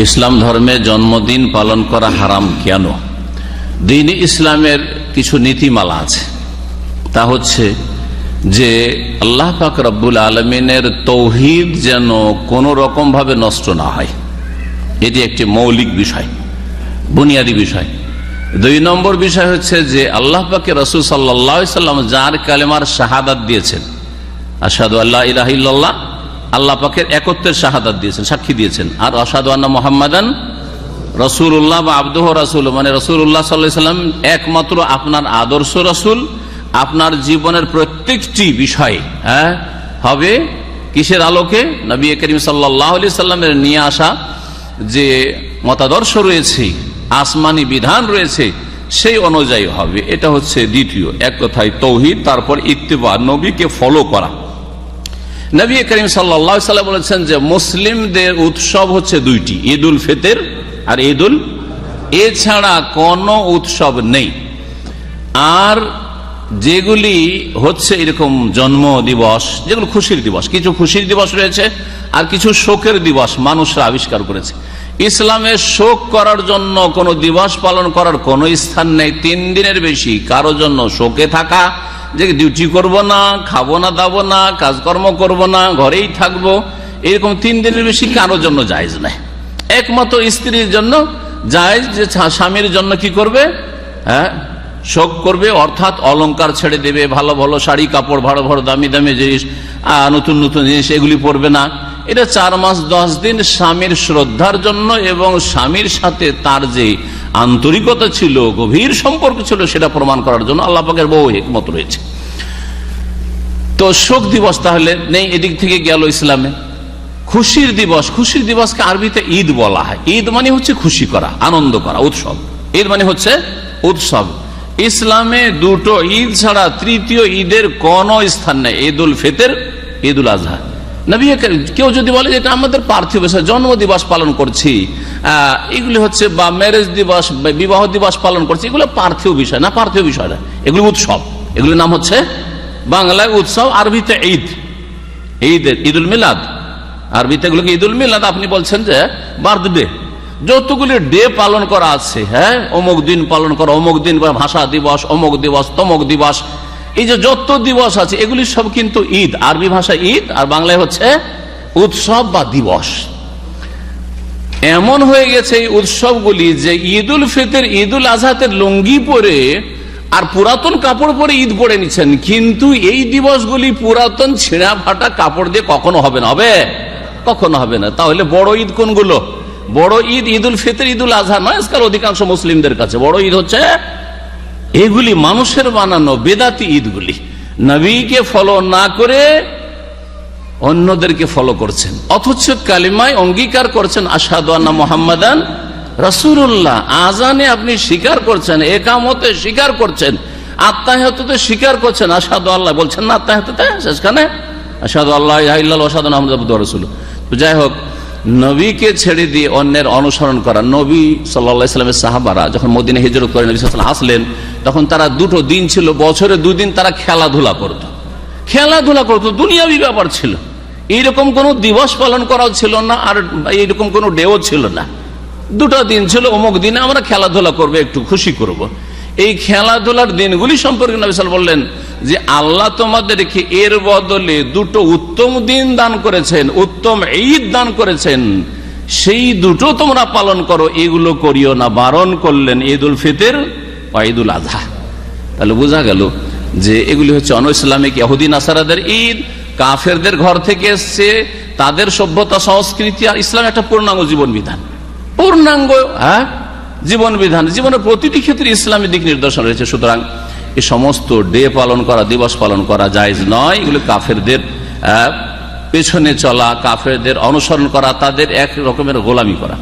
ইসলাম ধর্মে জন্মদিন পালন করা হারাম কেন? দিন ইসলামের কিছু নীতিমালা আছে। তা হচ্ছে যে আল্লাহ পাক রব্বুল আলমিনের তৌহিদ যেন কোনো রকম ভাবে নষ্ট না হয়। এটি একটি মৌলিক বিষয়, বুনিয়াদী বিষয়। দুই নম্বর বিষয় হচ্ছে যে আল্লাহ পাকে রসুল সাল্লাহ সাল্লাম যার কালেমার শাহাদাত দিয়েছেন আসাদু আল্লাহ ইলাহিল্লাহ আল্লাহ পাকের একত্রের শাহাদাত দিয়েছেন, সাক্ষী দিয়েছেন। আর আল্লাহ মোহাম্মদান রসুল্লাহ বা আব্দুহ রসুল মানে রসুল্লাহ সাল্লাহ সাল্লাম একমাত্র আপনার আদর্শ রসুল, আপনার জীবনের প্রত্যেকটি বিষয় হ্যাঁ হবে কিসের আলোকে? নবী করিম সাল্লাহ আলি সাল্লামের নিয়ে আসা যে মতাদর্শ রয়েছে, আসমানি বিধান রয়েছে, সেই অনুযায়ী হবে। এটা হচ্ছে দ্বিতীয়, এক কথায় তৌহিদ, তারপর ইত্তেবা, নবীকে ফলো করা। নবী করিম সাল্লাম বলেছেন যে মুসলিমদের উৎসব হচ্ছে দুইটি ঈদ উল ফিতর আর ঈদ উল এছাড়া কোনো উৎসব নেই। আর যেগুলি হচ্ছে এরকম জন্ম দিবস, যেগুলো খুশির দিবস, কিছু খুশির দিবস রয়েছে আর কিছু শোকের দিবস মানুষরা আবিষ্কার করেছে। ইসলামে শোক করার জন্য কোনো দিবস পালন করার কোনো স্থান নেই, তিন দিনের বেশি, কারও জন্য শোকে থাকা যে ডিউটি করব না, খাব না, দাবো না, কাজকর্ম করব না, ঘরেই থাকব, এরকম তিন দিনের বেশি কারোর জন্য জায়জ নাই। একমাত্র স্ত্রীর জন্য জায়জ, যে স্বামীর জন্য কি করবে? হ্যাঁ শোক করবে, অর্থাৎ অলংকার ছেড়ে দেবে, ভালো ভালো শাড়ি, কাপড়, ভালো ভালো, দামি দামি জিনিস নতুন নতুন জিনিস, এগুলি পরবে না। এটা চার মাস, দশ দিন স্বামীর শ্রদ্ধার জন্য এবং স্বামীর সাথে তার যে আন্তরিকতা ছিল, গভীর সম্পর্ক ছিল, সেটা প্রমাণ করার জন্য আল্লাহ পাকের বহু একমত রয়েছে। তো শোক দিবস তাহলে, নেই, এদিক থেকে গেল ইসলামে। খুশির দিবস, খুশির দিবসকে আরবিতে ঈদ বলা হয়। ঈদ মানে হচ্ছে খুশি করা, আনন্দ করা, উৎসব। ঈদ মানে হচ্ছে উৎসব। ইসলামে দুটো ঈদ ছাড়া তৃতীয় ঈদের কোন স্থান নেই ঈদ উল ফিতর ঈদ উল আজহা। নবী কেউ যদি বলে এটা আমাদের পার্থিব জন্ম দিবস পালন করছি এগুলি হচ্ছে বা ম্যারেজ দিবস বিবাহ দিবস পালন করছি, এগুলো পার্থিব বিষয় না, পার্থিব বিষয় না। এগুলি উৎসব। এগুলির নাম হচ্ছে বাংলায় উৎসব, আরবিতে ঈদ। ঈদ, ঈদুল মিলাদ। আরবিতে এগুলোকে ঈদুল মিলাদ, আপনি বলছেন যে বার্থডে। যতগুলি ডে পালন করা আছে হ্যাঁ অমুক দিন পালন করা, অমুক দিন ভাষা দিবস, অমুক দিবস, তমুক দিবস এই যে যত দিবস আছে, এগুলি সব কিন্তু ঈদ। আরবি ভাষা ঈদ, আর বাংলায় হচ্ছে উৎসব বা দিবস। এমন হয়ে গেছে এই উৎসবগুলি যে ঈদ উল ফিতর ঈদ উল আজহাতের লুঙ্গি পরে আর পুরাতন কাপড় পরে ঈদ পরে নিচ্ছেন। কিন্তু এই দিবসগুলি পুরাতন ছিঁড়া ফাটা কাপড় দিয়ে কখনো হবে না। হবে? কখনো হবে না। তাহলে বড় ঈদ কোনগুলো? বড় ঈদ ঈদ উল ফিতর ঈদ উল আজহা। নয় আজকাল অধিকাংশ মুসলিমদের কাছে। বড় ঈদ হচ্ছে এগুলি মানুষের বানানো বেদাতি ঈদগুলি। নবীকে ফলো না করে অন্যদেরকে ফলো করছেন। অথচ কালিমায় অঙ্গীকার করছেন আসাদান্না মোহাম্মদান রসুল্লাহ আজানে আপনি স্বীকার করছেন, একামতে স্বীকার করছেন আত্মাহতে স্বীকার করছেন আসাদ আল্লাহ। বলছেন, না আত্মাহতে শেষখানে? আসাদ আল্লাহ আসাদ রসুল যাই হোক নবীকে ছেড়ে দিয়ে অন্যের অনুসরণ করা। নবী সাল্লামের সাহাবারা যখন মদিনে হিজরত করে, নবী সাল্লাম আসলেন, তখন তারা দুটো দিন ছিল, বছরে দুদিন তারা খেলাধুলা করত। খেলাধুলা করত, দুনিয়াবি ব্যাপার ছিল। এইরকম কোনো দিবস পালন করাও ছিল না, আর এইরকম কোনো ডেও ছিল না। দুটো দিন ছিল, অমুক দিনে আমরা খেলাধুলা করব, একটু খুশি করব। এই খেলাধুলার দিনগুলি সম্পর্কে নবিসাল বললেন যে আল্লাহ তোমাদেরকে এর বদলে দুটো উত্তম দিন দান করেছেন, উত্তম ঈদ দান করেছেন। সেই দুটো তোমরা পালন করো, এগুলো করিও না। বারণ করলেন ঈদ উল ফিতের বা ঈদ উল আজহা তাহলে বোঝা গেল যে এগুলি হচ্ছে অন ইসলামিক ইহুদিন আসারাদের ঈদ। কাফেরদের ঘর থেকে এসছে, তাদের সভ্যতা, সংস্কৃতি আর ইসলাম একটা পূর্ণাঙ্গ জীবন বিধান পূর্ণাঙ্গ হ্যাঁ? জীবন বিধান জীবনের প্রতিটি ক্ষেত্রে ইসলামী দিক নির্দেশন রয়েছে। সুতরাং এই সমস্ত ডে পালন করা, দিবস পালন করা জায়জ নয়। এগুলো কাফেরদের পেছনে চলা, কাফেরদের অনুসরণ করা, তাদের এক রকমের গোলামি করা।